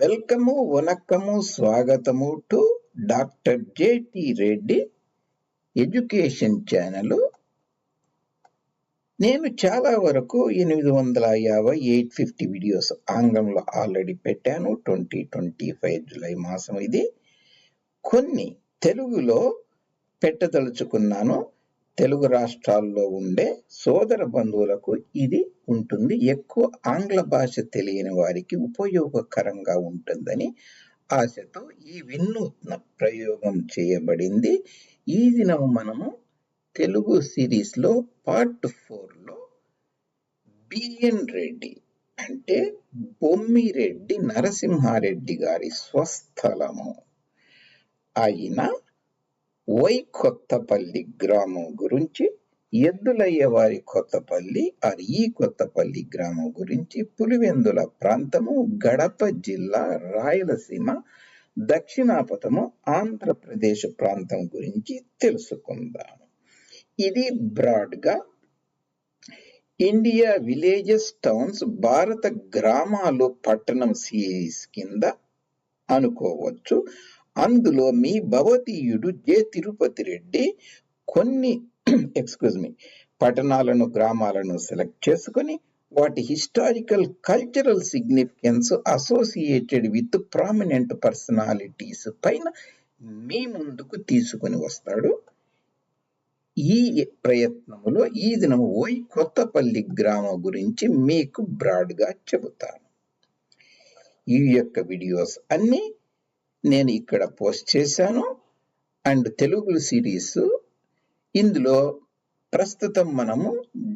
వెల్కము వనక్కము స్వాగతము to doctor JT Reddy education channel. నేను చాలా వరకు ఎనిమిది వందల యాభై ఎయిట్ ఫిఫ్టీ వీడియోస్ ఆంగ్లంలో ఆల్రెడీ పెట్టాను. ట్వంటీ ట్వంటీ ఫైవ్ జులై మాసం ఇది. కొన్ని తెలుగులో పెట్టదలుచుకున్నాను. తెలుగు రాష్ట్రాల్లో ఉండే సోదర బంధువులకు ఇది ఉంటుంది. ఎక్కువ ఆంగ్ల భాష తెలియని వారికి ఉపయోగకరంగా ఉంటుందని ఆశతో ఈ వినూత్న ప్రయోగం చేయబడింది. ఈ దినం మనము తెలుగు సిరీస్లో పార్ట్ ఫోర్లో బిఎన్ రెడ్డి అంటే బొమ్మిరెడ్డి నరసింహారెడ్డి గారి స్వస్థలము అయిన వై కొత్తపల్లి గ్రామం గురించి ఎద్దులయ్య వారి కొత్తపల్లి అది ఈ కొత్తపల్లి గ్రామం గురించి పులివెందుల ప్రాంతము గడప జిల్లా రాయలసీమ దక్షిణాపథము ఆంధ్రప్రదేశ్ ప్రాంతం గురించి తెలుసుకుందాము ఇది బ్రాడ్గా ఇండియా విలేజెస్ టౌన్స్ భారత గ్రామాలు పట్టణం సిరీస్ కింద అనుకోవచ్చు. అందులో మీ భవతీయుడు జె తిరుపతి రెడ్డి కొన్ని ఎక్స్క్యూజ్ మీ పట్టణాలను గ్రామాలను సెలెక్ట్ చేసుకొని వాటి historical cultural significance associated with prominent personalities పైన మీ ముందుకు తీసుకొని వస్తాడు. ఈ ప్రయత్నములో ఈ దినం ఓయ్ కొత్తపల్లి గ్రామం గురించి మీకు బ్రాడ్గా చెబుతాను. ఈ యొక్క వీడియోస్ అన్నీ నేను ఇక్కడ పోస్ట్ చేశాను. అండ్ తెలుగు సిరీస్ ఇందులో ప్రస్తుతం మనము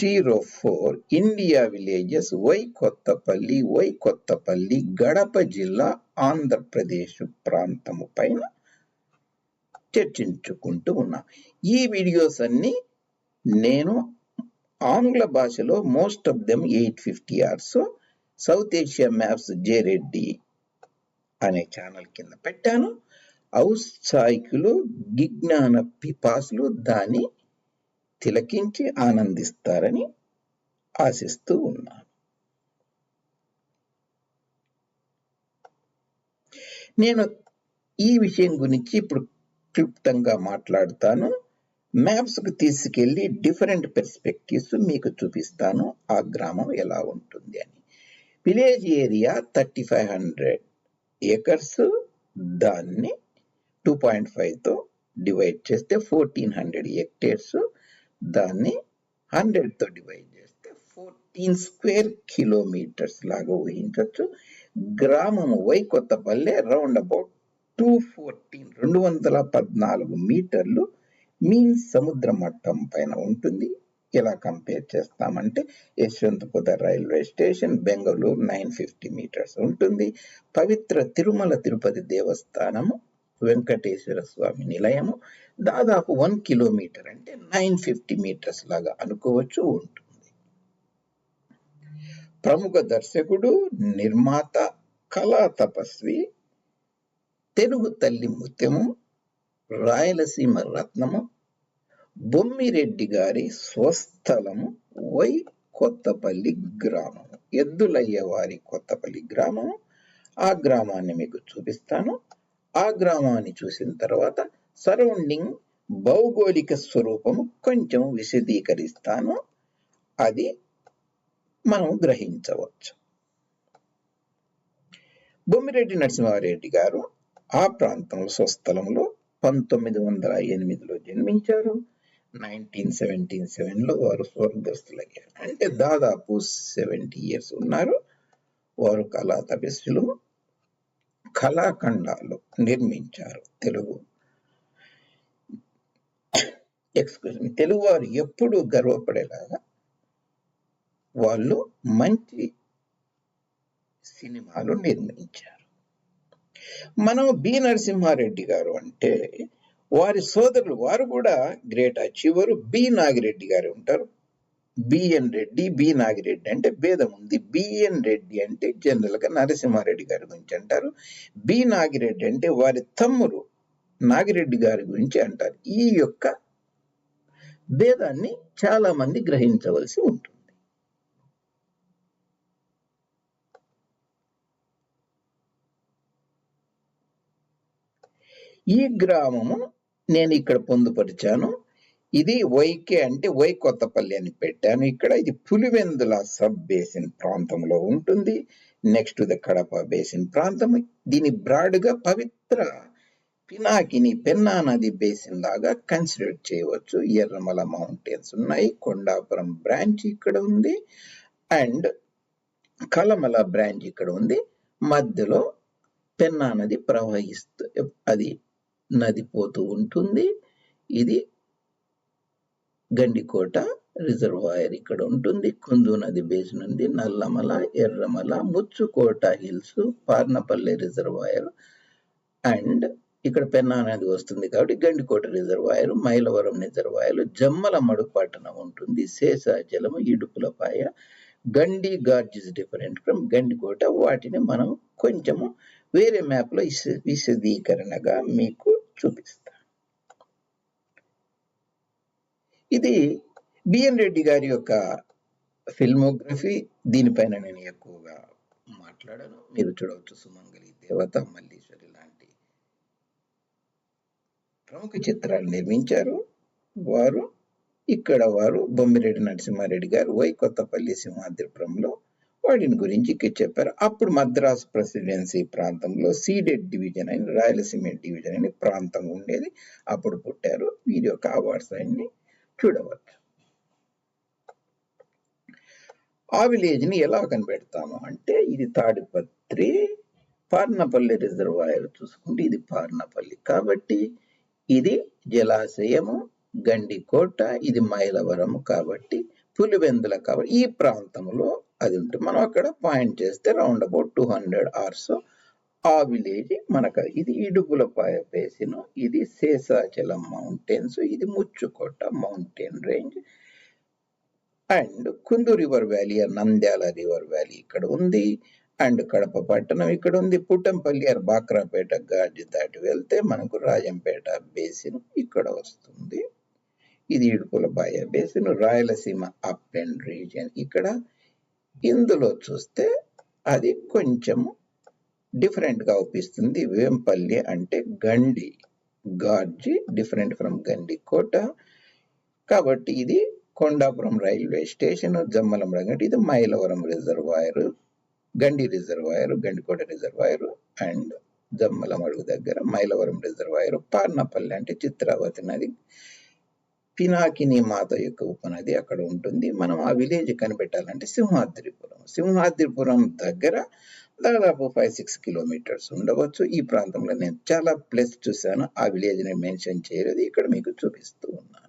zero four India villages Y Kothapalli Y Kothapalli Kadapa జిల్లా ఆంధ్రప్రదేశ్ ప్రాంతము పైన చర్చించుకుంటూ ఉన్నా. ఈ వీడియోస్ అన్ని నేను ఆంగ్ల భాషలో most of them eight fifty are South Asia maps J Reddy అనే ఛానల్ కింద పెట్టాను. ఔత్సాహికులు గిజ్ఞాన పిపాసులు దాన్ని తిలకించి ఆనందిస్తారని ఆశిస్తూ ఉన్నాను. నేను ఈ విషయం గురించి ఇప్పుడు క్లుప్తంగా మాట్లాడుతాను. మ్యాప్స్కు తీసుకెళ్ళి డిఫరెంట్ పెర్స్పెక్టివ్స్ మీకు చూపిస్తాను. ఆ గ్రామం ఎలా ఉంటుంది అని. Village area thirty five hundred. Acres దాన్ని టూ పాయింట్ ఫైవ్తో డివైడ్ చేస్తే ఫోర్టీన్ హండ్రెడ్ హెక్టేర్స్ దాన్ని హండ్రెడ్తో డివైడ్ చేస్తే ఫోర్టీన్ స్క్వేర్ కిలోమీటర్స్ లాగా ఊహించవచ్చు గ్రామము Y Kothapalle round about two fourteen రెండు వందల పద్నాలుగు మీటర్లు మీన్ సముద్ర మట్టం పైన ఉంటుంది. ఎలా కంపేర్ చేస్తామంటే Yeshwanthpur railway station Bengaluru nine fifty metres ఉంటుంది. పవిత్ర తిరుమల తిరుపతి దేవస్థానము వెంకటేశ్వర స్వామి నిలయము దాదాపు వన్ కిలోమీటర్ అంటే నైన్ ఫిఫ్టీ మీటర్స్ లాగా అనుకోవచ్చు ఉంటుంది. ప్రముఖ దర్శకుడు నిర్మాత కళా తపస్వి తెలుగు తల్లి ముత్యము రాయలసీమ రత్నము బొమ్మిరెడ్డి గారి స్వస్థలము వై కొత్తపల్లి గ్రామము. ఎద్దులయ్య వారి కొత్తపల్లి గ్రామము? ఆ గ్రామాన్ని మీకు చూపిస్తాను. ఆ గ్రామాన్ని చూసిన తర్వాత సరౌండింగ్ భౌగోళిక స్వరూపము కొంచెం విశదీకరిస్తాను. అది మనం గ్రహించవచ్చు. బొమ్మిరెడ్డి నరసింహారెడ్డి గారు ఆ ప్రాంతంలో స్వస్థలంలో పంతొమ్మిది వందల ఎనిమిదిలో జన్మించారు. నైన్టీన్ సెవెంటీన్ సెవెన్లో వారు స్వర్గస్థులయ్యారు. అంటే దాదాపు సెవెంటీ ఇయర్స్ ఉన్నారు. వారు కళా తపస్సులు కళాఖండాలు నిర్మించారు తెలుగు. ఎక్స్క్యూజ్ మీ తెలుగు వారు ఎప్పుడు గర్వపడేలాగా వాళ్ళు మంచి సినిమాలు నిర్మించారు. మనం బి నరసింహారెడ్డి గారు అంటే వారి సోదరులు వారు కూడా గ్రేట్ అచీవర్. బి నాగిరెడ్డి గారు ఉంటారు. బిఎన్ రెడ్డి బి నాగిరెడ్డి అంటే భేదం ఉంది. బిఎన్ రెడ్డి అంటే జనరల్గా నరసింహారెడ్డి గారి గురించి అంటారు. బి నాగిరెడ్డి అంటే వారి తమ్ముడు నాగిరెడ్డి గారి గురించి అంటారు. ఈ యొక్క భేదాన్ని చాలా మంది గ్రహించవలసి ఉంటుంది. ఈ గ్రామము నేను ఇక్కడ పొందుపరిచాను. ఇది వైకే అంటే వై కొత్తపల్లి అని పెట్టాను ఇక్కడ. ఇది పులివెందుల సబ్ బేసిన్ ప్రాంతంలో ఉంటుంది. నెక్స్ట్ ద కడప బేసిన్ ప్రాంతం. దీని బ్రాడ్గా పవిత్ర పినాకిని పెన్నా నది బేసిన్ లాగా కన్సిడర్ చేయవచ్చు. ఎర్రమల మౌంటైన్స్ ఉన్నాయి. కొండాపురం బ్రాంచ్ ఇక్కడ ఉంది. అండ్ కలమల బ్రాంచ్ ఇక్కడ ఉంది. మధ్యలో పెన్నా నది ప్రవహిస్తూ అది నది పోతూ ఉంటుంది. ఇది గండికోట రిజర్వాయర్ ఇక్కడ ఉంటుంది. కుందు నది బేస్ నుండి Nallamala Erramala Muchukota hills Parnapalli reservoir and ఇక్కడ పెన్నా నది వస్తుంది కాబట్టి Gandikota reservoir Mylavaram reservoir Jammalamadugu పట్టణం ఉంటుంది. Seshachalam Idupulapaya Gandi gorge is different from Gandikota. వాటిని మనం కొంచెము వేరే మ్యాప్లో విశదీకరణగా మీకు చూపిస్తాను ఇది బిఎన్ రెడ్డి గారి యొక్క ఫిల్మోగ్రఫీ. దీనిపైన నేను ఎక్కువగా మాట్లాడను. మీరు చూడవచ్చు సుమంగళి దేవత మల్లీశ్వరి లాంటి ప్రముఖ చిత్రాలు నిర్మించారు. వారు ఇక్కడ వారు బొమ్మిరెడ్డి నరసింహారెడ్డి గారు వై కొత్తపల్లి సింహాద్రిపురంలో వాటిని గురించి చెప్పారు. అప్పుడు మద్రాస్ ప్రెసిడెన్సీ ప్రాంతంలో సీడెడ్ డివిజన్ అని రాయలసీమ డివిజన్ అని ప్రాంతం ఉండేది. అప్పుడు పుట్టారు. వీరి యొక్క అవార్డ్స్ అన్ని చూడవచ్చు. ఆ విలేజ్ని ఎలా కనిపెడతాము అంటే ఇది తాడిపత్రి పార్నపల్లి రిజర్వాయర్ చూసుకుంటే ఇది పార్నపల్లి. కాబట్టి ఇది జలాశయము గండికోట ఇది మైలవరము కాబట్టి పులివెందుల కాబట్టి ఈ ప్రాంతంలో అది ఉంటుంది. మనం అక్కడ పాయింట్ చేస్తే round about two hundred ares ఆ విలేజ్ మనకు ఇది ఇడుపులపాయ బేసిన్ ఇది శేషాచలం మౌంటైన్స్ ఇది Muchukota mountain range. And Kundu river valley Nandyal river valley ఇక్కడ ఉంది. అండ్ కడప పట్టణం ఇక్కడ ఉంది. పుట్టంపల్లి ఆర్ బాక్రాపేట గాజు దాటి వెళ్తే మనకు రాజంపేట బేసిన్ ఇక్కడ వస్తుంది. ఇది Idupulapaya basin Rayalaseema upland region. ఇక్కడ ఇందులో చూస్తే అది కొంచెము డిఫరెంట్గా అవుపిస్తుంది వేంపల్లి అంటే గండి. గార్జి డిఫరెంట్ ఫ్రమ్ గండి కోట కాబట్టి ఇది కొండాపురం రైల్వే స్టేషన్ జమ్మలం రంగటి ఇది Mylavaram reservoir Gandi reservoir Gandikota reservoir and Jammalamadugu దగ్గర మైలవరం రిజర్వాయర్ పార్నపల్లి అంటే చిత్రావతి నది. పినాకిని మాత యొక్క ఉపనది అక్కడ ఉంటుంది. మనం ఆ విలేజ్ కనిపెట్టాలంటే సింహాద్రిపురం. సింహాద్రిపురం దగ్గర దాదాపు ఫైవ్ సిక్స్ కిలోమీటర్స్ ఉండవచ్చు. ఈ ప్రాంతంలో నేను చాలా ప్లేస్ చూశాను. ఆ విలేజ్ని మెన్షన్ చేయలేదు. ఇక్కడ మీకు చూపిస్తూ ఉన్నాను.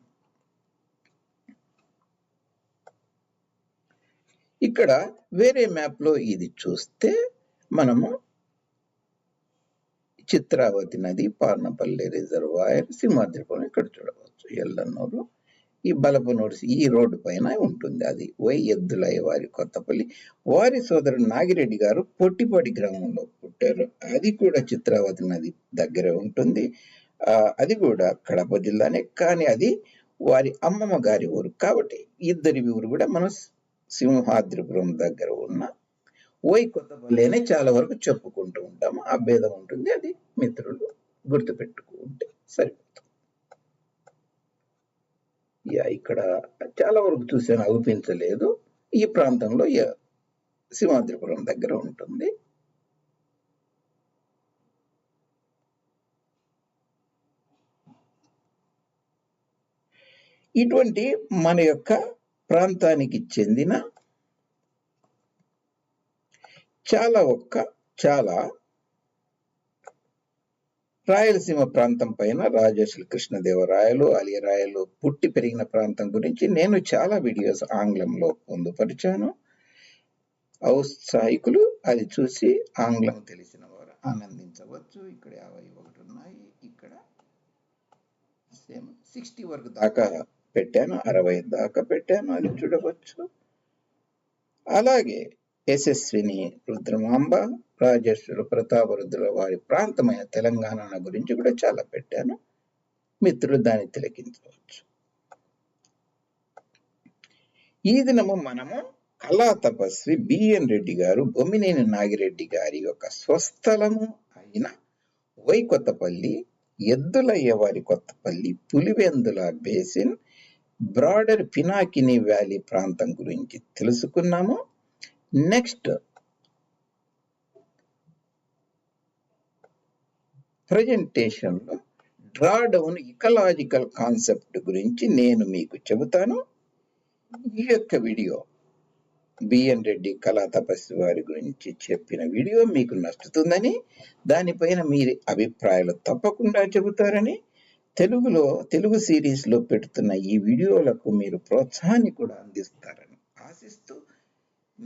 ఇక్కడ వేరే మ్యాప్లో ఇది చూస్తే మనము చిత్రావతి నది పార్నపల్లి రిజర్వాయర్ సింహాద్రిపురం ఇక్కడ చూడవచ్చు. ఎల్లన్నూరు ఈ బలపనూరు ఈ రోడ్డు పైన ఉంటుంది అది. వై ఎద్దులయ్య వారి కొత్తపల్లి. వారి సోదరుడు నాగిరెడ్డి గారు పొట్టిపాటి గ్రామంలో పుట్టారు. అది కూడా చిత్రావతి నది దగ్గర ఉంటుంది. ఆ, అది కూడా కడప జిల్లానే కానీ అది వారి అమ్మమ్మ గారి ఊరు. కాబట్టి ఇద్దరి ఊరు కూడా మనం సింహాద్రిపురం దగ్గర ఉన్న ఓయ్ కొత్తపల్లి అనే చాలా వరకు చెప్పుకుంటూ ఉంటాము. ఆ భేదం ఉంటుంది. అది మిత్రులు గుర్తుపెట్టుకుంటే సరిపోతుంది. యా ఇక్కడ చాలా వరకు చూసాను అవుపించలేదు ఈ ప్రాంతంలో సింహాద్రిపురం దగ్గర ఉంటుంది. ఇటువంటి మన యొక్క ప్రాంతానికి చెందిన చాలా ఒక్క చాలా రాయలసీమ ప్రాంతం పైన రాజేశ్వరి కృష్ణదేవరాయలు అలిరాయలు పుట్టి పెరిగిన ప్రాంతం గురించి నేను చాలా వీడియోస్ ఆంగ్లంలో పొందుపరిచాను. ఔత్సాహికులు అది చూసి ఆంగ్లం తెలిసిన వారు ఆనందించవచ్చు. ఇక్కడ యాభై ఒకటి ఉన్నాయి. ఇక్కడ సేమ్ సిక్స్టీ వరకు దాకా పెట్టాను అరవై దాకా పెట్టాను అది చూడవచ్చు. అలాగే యశస్విని రుద్రమాంబ రాజేశ్వర ప్రతాపరుద్రుల వారి ప్రాంతమైన తెలంగాణ గురించి కూడా చాలా పెట్టాను. మిత్రులు దాన్ని తిలకించవచ్చు. ఈ దినము మనము కళా తపస్వి బిఎన్ రెడ్డి గారు బొమ్మినేని నాగిరెడ్డి గారి యొక్క స్వస్థలము అయిన Y Kothapalli Eddulayyavari Kothapalli Pulivendula basin broader Pinakini valley ప్రాంతం గురించి తెలుసుకున్నాము. నెక్స్ట్ ప్రజెంటేషన్లో డ్రాడౌన్ ఇకలాజికల్ కాన్సెప్ట్ గురించి నేను మీకు చెబుతాను. ఈ యొక్క వీడియో బిఎన్ రెడ్డి కళా తపస్వి వారి గురించి చెప్పిన వీడియో మీకు నచ్చుతుందని దానిపైన మీరు అభిప్రాయాలు తప్పకుండా చెబుతారని తెలుగులో తెలుగు సిరీస్లో పెడుతున్న ఈ వీడియోలకు మీరు ప్రోత్సాహాన్ని కూడా అందిస్తారని ఆశిస్తూ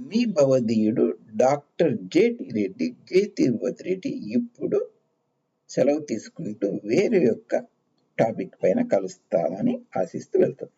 మీ భవదీయుడు doctor JT Reddy J Tirupati Reddy ఇప్పుడు సెలవు తీసుకుంటూ వేరే యొక్క టాపిక్ పైన కలుస్తామని ఆశిస్తూ వెళ్తాం